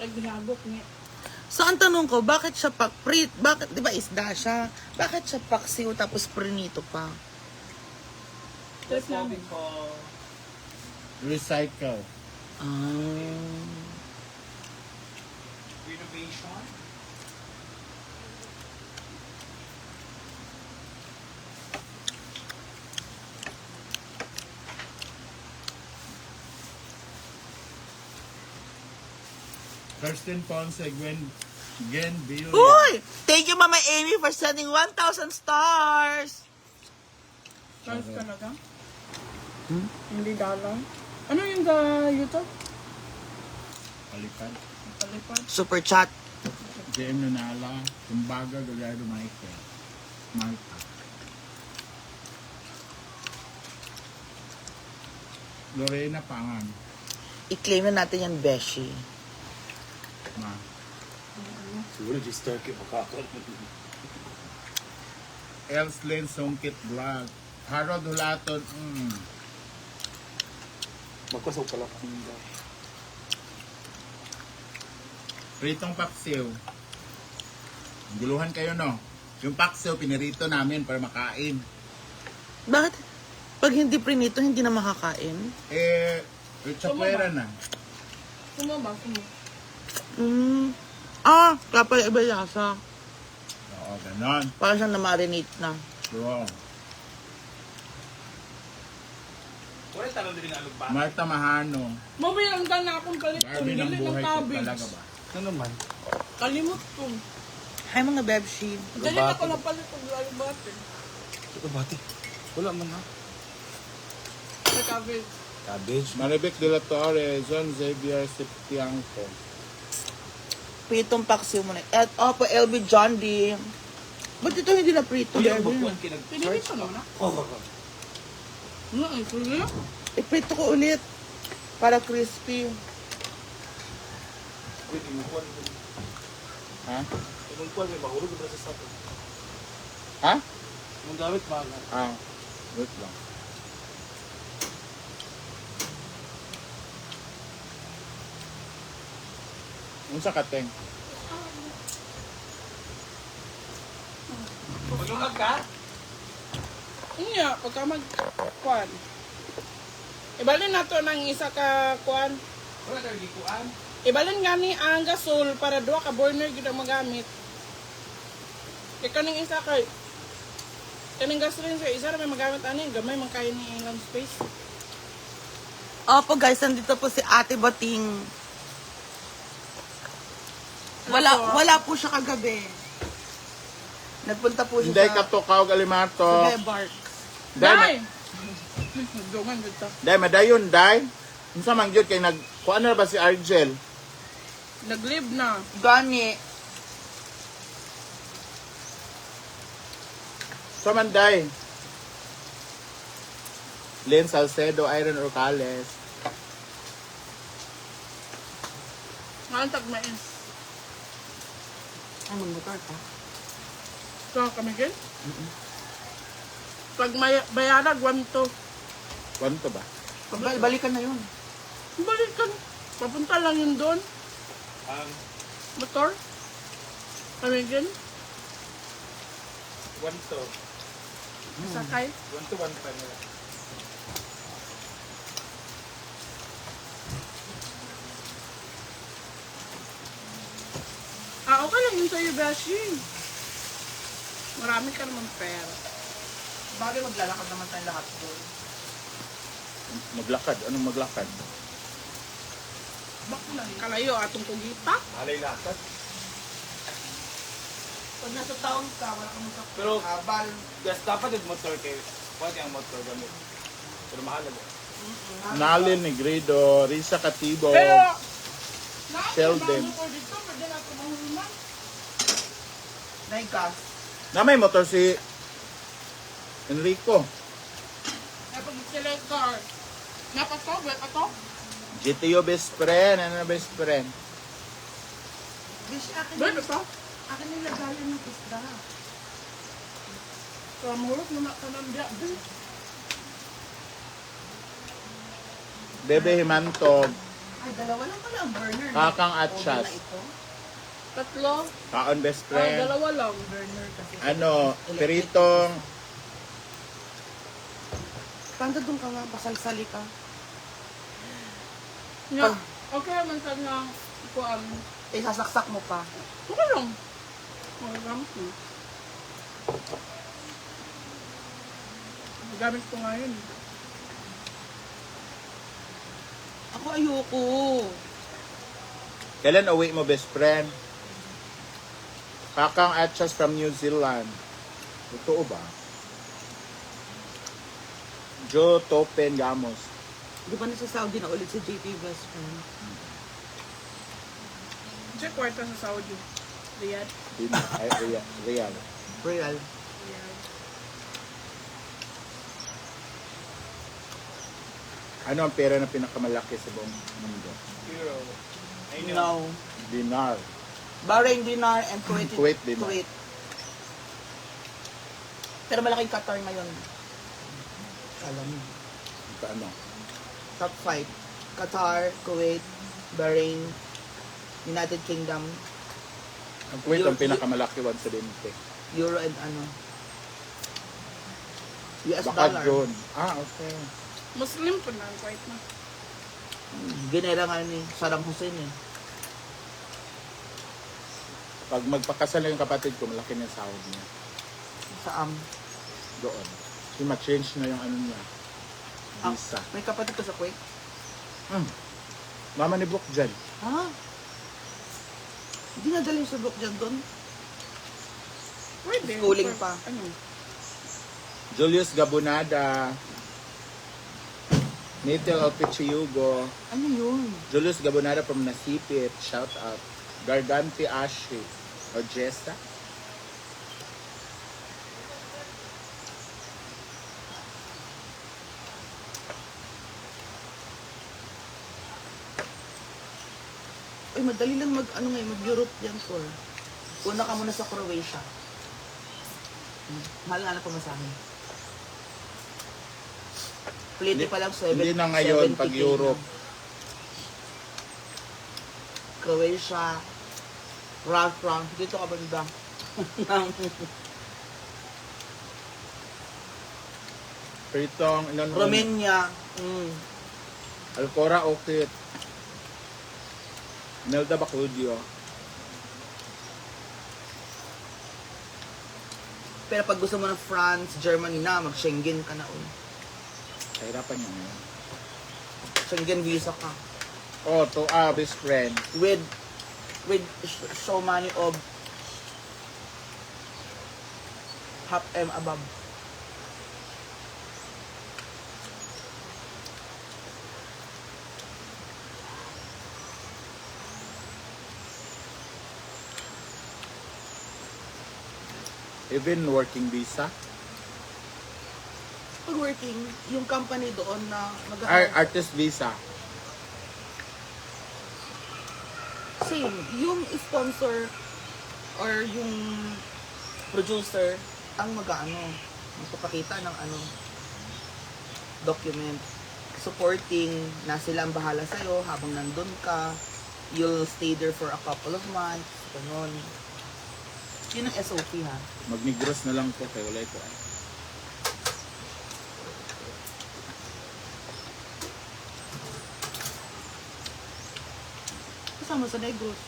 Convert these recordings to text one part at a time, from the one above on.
kay ginagok niya. So, ang tanong ko, bakit siya pak prit, bakit, di ba isda siya? Bakit siya paksiw tapos prinito pa? Trip lang. Recycle. Ah. Renovation? Kirsten Ponce, Gwen, Gen Bill. Uy! Thank you, Mama Amy, for sending 1,000 stars! Charles talaga. Hindi dalang. Ano yung ga YouTube? Palipad. Palipad. Super chat. JM Nunala. Kumbaga, Gallardo Michael. Malta. Lorena Pangan. I-claim na natin yan, Beshi. Ma. Siguro just turkey makakal. Elslyn Songkit Vlog. Harold Hulaton. Mm. Magkasaw pala kami Pritong paksiw. Guluhan kayo, no? Yung paksiw, pinirito namin para makain. Bakit? Pag hindi prinito, hindi na makakain? Eh, chapuera na. Sumo ba? Mm. Ah, kaya pala iba yasa. Oo, ganon. Para siyang na-marinate na. Wow. Wala tanong din nga ba? Marta Mahano. Mabay ang gana akong palit ko. Barbie ng Dili ng buhay ko cabbage. talaga ba? Ano naman? Kalimot ko. Hi mga Bebshi. Dali na ko ng palit ko. Lalo bate. Ito bati. Wala man ha. Sa cabbage. Cabbage. Maribek de la Torre, John Xavier Septianco. Pritong paksiw mo na. At, oh, pa LB John D. Ba't ito hindi na prito, Kuya, Bebshi? magkuhan kinag... Pinili ko na. Oh, Ano ay sige? Iprito ko ulit. Para crispy. wait, imukuhan. Ha? Imukuhan, may mahulog na sa sapo. Ha? Yung gamit, mahal. Ah, wait lang. Unsa ka teng? Maglungag ka? Iya, pagka mag kuan. Ibalin nato ng isa ka kuan. Wala ka gikuan? Ibalin nga ni ang gasol para duha ka burner gyud ang magamit. Kay kaning isa kay kaning gasolin sa isa ra may magamit ani gamay man kay ni ilang space. Opo guys, nandito po si Ate Bating. Wala, wala po siya kagabi. Nagpunta po siya Hindi sa, ka to kaw galimato. sa Bebark. Dai. Dai, Dungan ta. dai madayon dai. Unsa man gyud kay nag kuan na ba si Argel? Naglive na. Gani. Sa man dai. Len Salcedo, Iron Orcales. Ngantag mais. Ay, magmotor ka. So kami gid. Pag may bayarag wanto. Kwanto ba? Bal- balikan na yun. Balikan. Papunta lang yun doon. Ang Motor. Kami gid. one to. Sakay. One to one pa nila. Ah, okay lang yun sa'yo, Beshi. Marami ka naman pera. Bagay maglalakad naman tayo lahat doon. Maglakad. Anong maglakad? Bak lang. Kalayo, atong kugita. Alay lakad. Pag nasa town ka, wala kang sa Pero- habal. Yes, dapat yung motor kay pwede ang motor gamit. Pero mahal na Nalin Negredo, Risa Katibo. Pero, Sheldon. Namin, bago dito, pwede na ito mahuluman. Naigas. Na may motor si Enrico. Ay, pag select car. Napato, wet ato. GTO best friend. Ano na best friend? Bish, akin Wet ato. akin yung lagayan ng isda. So, mahulog na ka ng biya. Bebe Himantog. Ay, dalawa lang pala ang burner. Kakang at Oven ito. Tatlo. Kaon best Ah, friend. dalawa lang. Burner kasi. Ano, peritong Tanda doon ka nga, pasalsali ka. Nga. Ah. Okay naman sa nga. Kuan. Eh, sasaksak mo pa. Okay lang. Okay lang. Gamit ko ngayon. Ako ayoko. Kailan uwi mo, best friend? Kakang Atchas from New Zealand. Totoo ba? Joe Topen Gamos. Di ba nasa Saudi na ulit si JP best friend? Check kwarta sa Saudi. Riyadh. Din, ay, real. real. Real. Riyadh. Ano ang pera na pinakamalaki sa buong mundo? Euro. Yun. No. Dinar. Bahrain dinar and Kuwait, Kuwait dinar. Kuwait. Pero malaking Qatar ngayon. Alam mo. Ito ano? Top 5. Qatar, Kuwait, Bahrain, United Kingdom, Ang Kuwait ang Euro- pinakamalaki one sa Dente. Euro and ano. US Baka dollar. drone. Ah, okay. Muslim po na ang Kuwait na. Ginera nga ni Saddam Hussein eh. Pag magpakasal na yung kapatid ko, malaki na yung sahod niya. Sa am. Doon. Yung ma-change na yung ano niya. Ah, Visa. may kapatid ko sa Kuwait. Hmm. Mama ni Brooke dyan. Ha? Hindi nadali yung subok dyan doon. Pwede. Schooling pa. Ano? Julius Gabonada. Natal Alpichiugo. Ano yun? Julius Gabonada from Nasipit. Shout out. Gargante Ashley. O Jessa. Uy, madali lang mag, ano ngayon, mag-Europe yan, for. Una ka muna sa Croatia. Hmm, Mahal nga na pamasahe. Plate pa lang 7 Hindi na ngayon 70K pag Europe. Croatia, Russia, dito ka banda. Pritong. Ilan Romania, mm. Alcora Okit. Melda Bacudio. Pero pag gusto mo ng France, Germany na, mag-Schengen ka na. uy. Kahirapan ngayon. Schengen visa ka. Oh, to ah, best friend. with with so many of half M above. Even working visa. Pag working, yung company doon na mag Ar- artist visa. Same, yung sponsor or yung producer ang mag-ano, magpapakita ng ano document supporting na sila ang bahala sa'yo habang nandun ka. You'll stay there for a couple of months ganun. Yun ang SOP ha? Magnigros na lang ko kay wala ko. Kasama sa Negros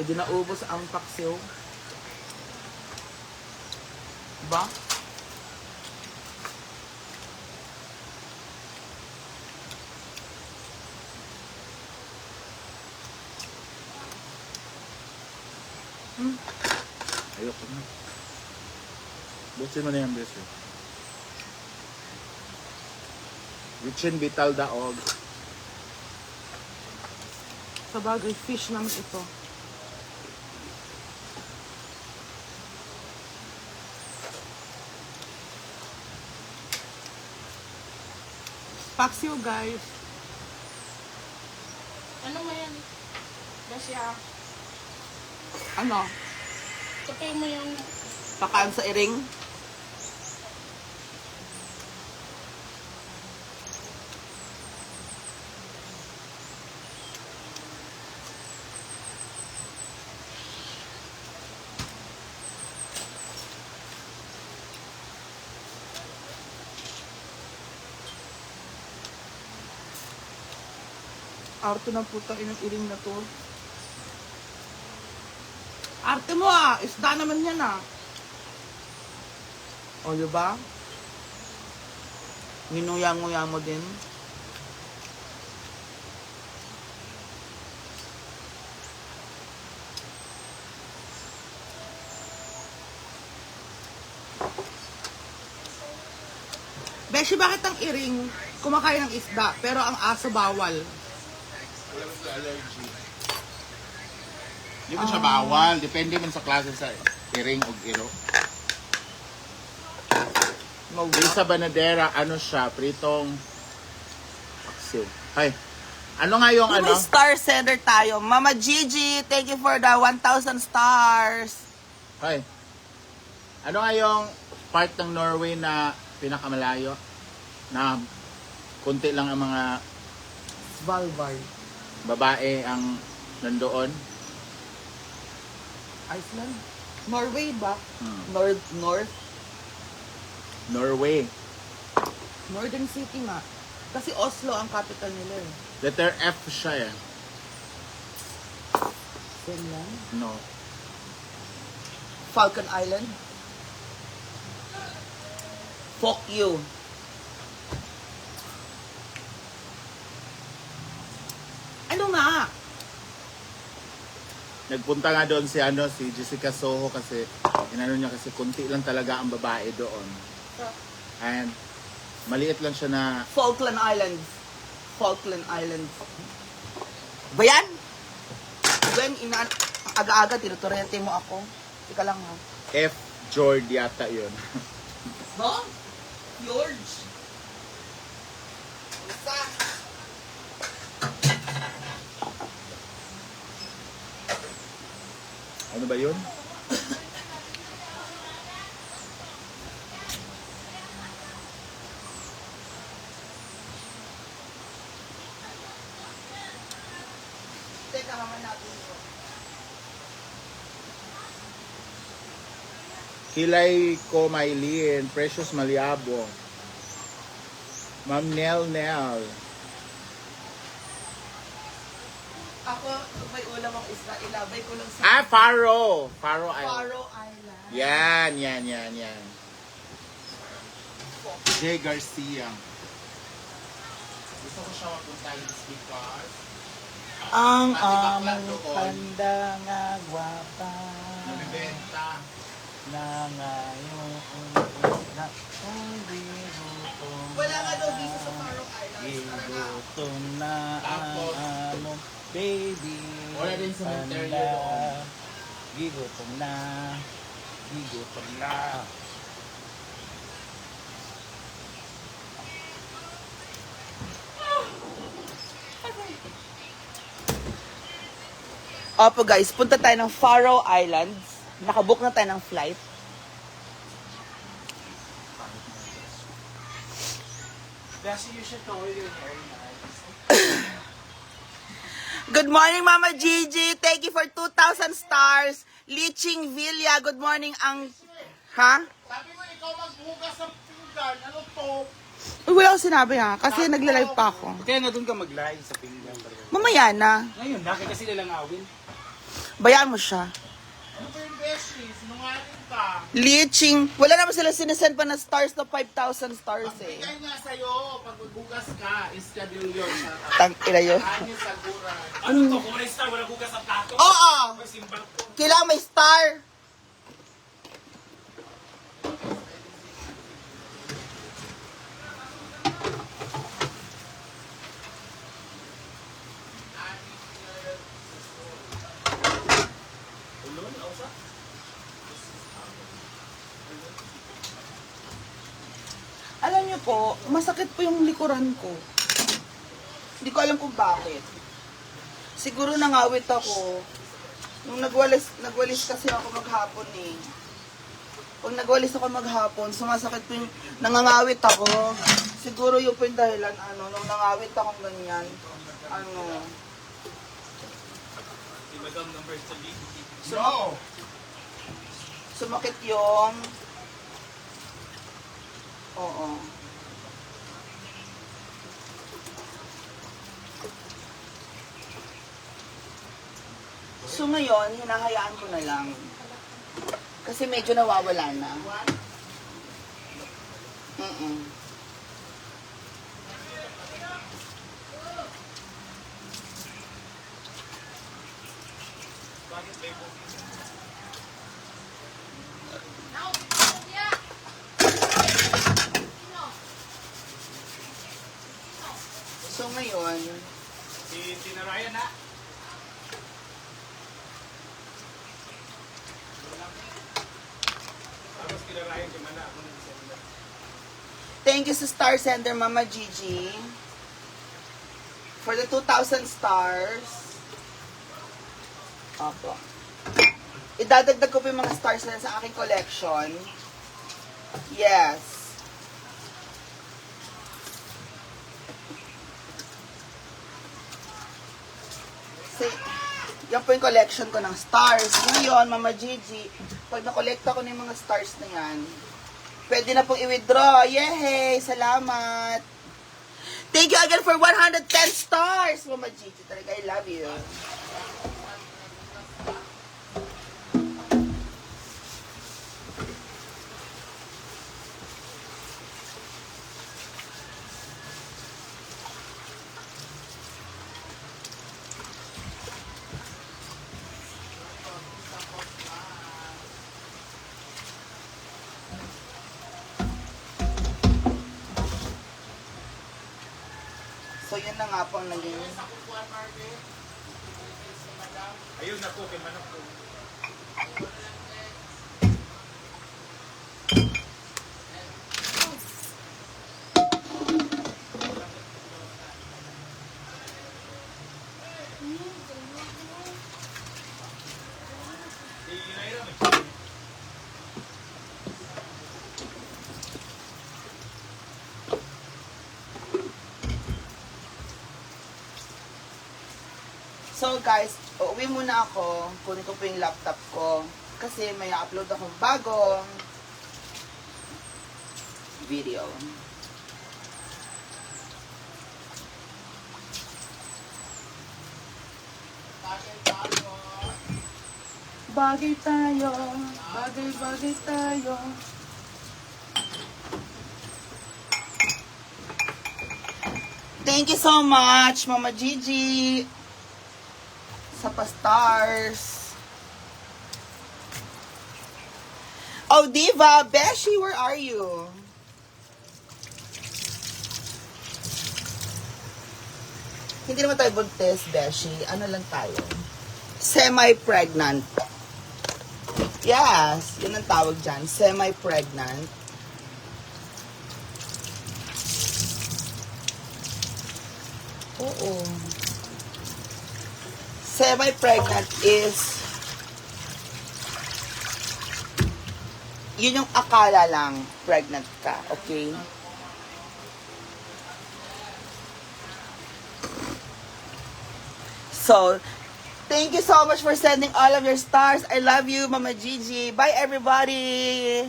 E di naubos ang paksiw. Ba? Ayoko na. Busin mo na yung best. Richin Vital Daog. Sa bagay, fish naman ito. Paksiw, guys. Ano mo yan? Dasya. Ano? Kapay mo yung... Pakaan sa iring? Arte ng puta inang iring na to. Arte mo ah! Isda naman yan ah! O, di ba? Nginuyang-nguya mo din. Beshi, bakit ang iring kumakain ng isda, pero ang aso bawal? Wala mo sa allergy. Di mo siya bawal. Depende man sa klase sa iring o iro. Di sa banadera, ano siya, pritong paksiw. Ay, ano nga yung ano? May star sender tayo. Mama Gigi, thank you for the 1,000 stars. Ay, ano nga yung part ng Norway na pinakamalayo? Na kunti lang ang mga Svalbard. Babae ang nandoon? Iceland? Norway ba? Hmm. North, North? Norway. Northern City nga. Kasi Oslo ang capital nila eh. Letter F siya eh. Finland? No. Falcon Island? Fuck you. Ano nga? Nagpunta nga doon si ano si Jessica Soho kasi inano niya kasi kunti lang talaga ang babae doon. And maliit lang siya na Falkland Islands. Falkland Islands. Ba yan? When ina aga-aga tinuturente mo ako. Tika lang ha. F Jord yata yun. No? George. Ano ba yun? Teka, mama natin ito. Kilay ko Maylin, Precious Maliabo. Ma'am Nel Nel. Ako, may ulam ang isda, ilabay ko lang sa Ah, Faro! Faro Island. Faro Island. Yan, yan, yan, yan. Jay Garcia. Gusto ko siya mapuntahin because Ang doon. tanda nga gwapa nabibenta. na ngayon na Wala nga daw dito sa Faro Island. Gigutom na Tapos, baby. wala din sa cemetery doon. Gigutom na. Gigutom na. Opo guys, punta tayo ng Faroe Islands. Nakabook na tayo ng flight. Good morning, Mama Gigi. Thank you for 2,000 stars. Liching Villa, good morning ang... Ha? Sabi mo, ikaw magbugas ng pinggan. Ano to? Uy, wala akong sinabi ha, kasi nagla-live pa ako. Kaya nga doon ka mag-live sa pinggan. Mamaya na. Ngayon, bakit kasi nilang awin? Bayaan mo siya. Ano ba yung beshi? Sinungaling ka. Liching. Wala naman sila sinesend pa na stars na 5,000 stars eh. Bigay nga sa'yo, pag magbugas ka, is kadilyon siya. Tang ina yun. Ani sa gura. Ano to? Kung may star, wala bukas sa plato. Oo! May simbang. Kailangan may star. Po, masakit po yung likuran ko. Hindi ko alam kung bakit. Siguro nangawit ako. Nung nagwalis, nagwalis kasi ako maghapon eh. Pag nagwalis ako maghapon, sumasakit po yung, nangangawit ako. Siguro yun po yung dahilan, ano, nung nangawit akong ganyan, ano, Si Madam number 3. No! Sumakit yung... Oo. So ngayon, hinahayaan ko na lang. Kasi medyo nawawala na. Mm-mm. So ngayon, Si Tina Ryan na. Tapos kila Ryan di man na ako nag-send. Thank you sa Star Sender Mama Gigi for the 2,000 stars. Opo. Idadagdag ko po yung mga stars na sa aking collection. Yes. Yan po yung collection ko ng stars. Ngayon, Mama Gigi, pag nakolekta ko na yung mga stars na yan, Pwede na pong i-withdraw. Yay! Salamat! Thank you again for 110 stars! Mama Gigi, talaga, I love you. Yun na nga po ang naging... Ayun na po, kay Manok po. Si Naira guys, uuwi muna ako. Kunin ko po yung laptop ko. Kasi may upload akong bagong video. Bagay tayo, bagay-bagay tayo. Thank you so much, Mama Gigi. Sa pa-stars. Oh, Diva! Beshi, where are you? Hindi naman tayo buntis, Beshi. Ano lang tayo? Semi-pregnant. Yes, yun ang tawag dyan. Semi-pregnant. Oo. Semi-pregnant is yun yung akala lang pregnant ka, okay? So, thank you so much for sending all of your stars. I love you, Mama Gigi. Bye, everybody.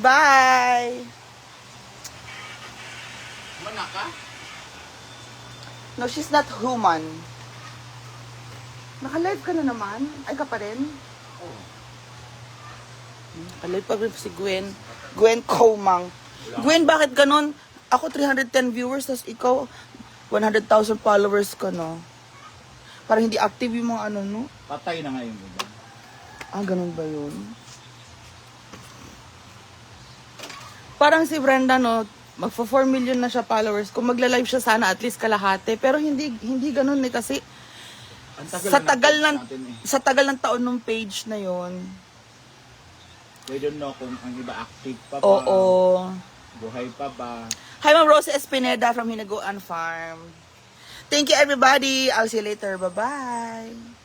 Bye. Manaka? No, she's not human. Naka-live ka na naman? Ay, ka pa rin? Oo. Naka-live pa rin si Gwen. Gwen Comang. Gwen, bakit ganon? Ako 310 viewers, tapos ikaw 100,000 followers ka, no? Parang hindi active yung mga ano, no? Patay na nga yung iba. Ah, ganun ba yun? Parang si Brenda, no? Magpo 4 million na siya followers. Kung magla-live siya sana, at least kalahati. Pero hindi hindi ganun eh, kasi tagal sa tagal ng eh. sa tagal ng taon ng page na yon We don't know kung ang iba active pa ba. Oo. Buhay pa ba. Hi, Ma'am Rosa Espineda from Hinaguan Farm. Thank you, everybody. I'll see you later. Bye-bye.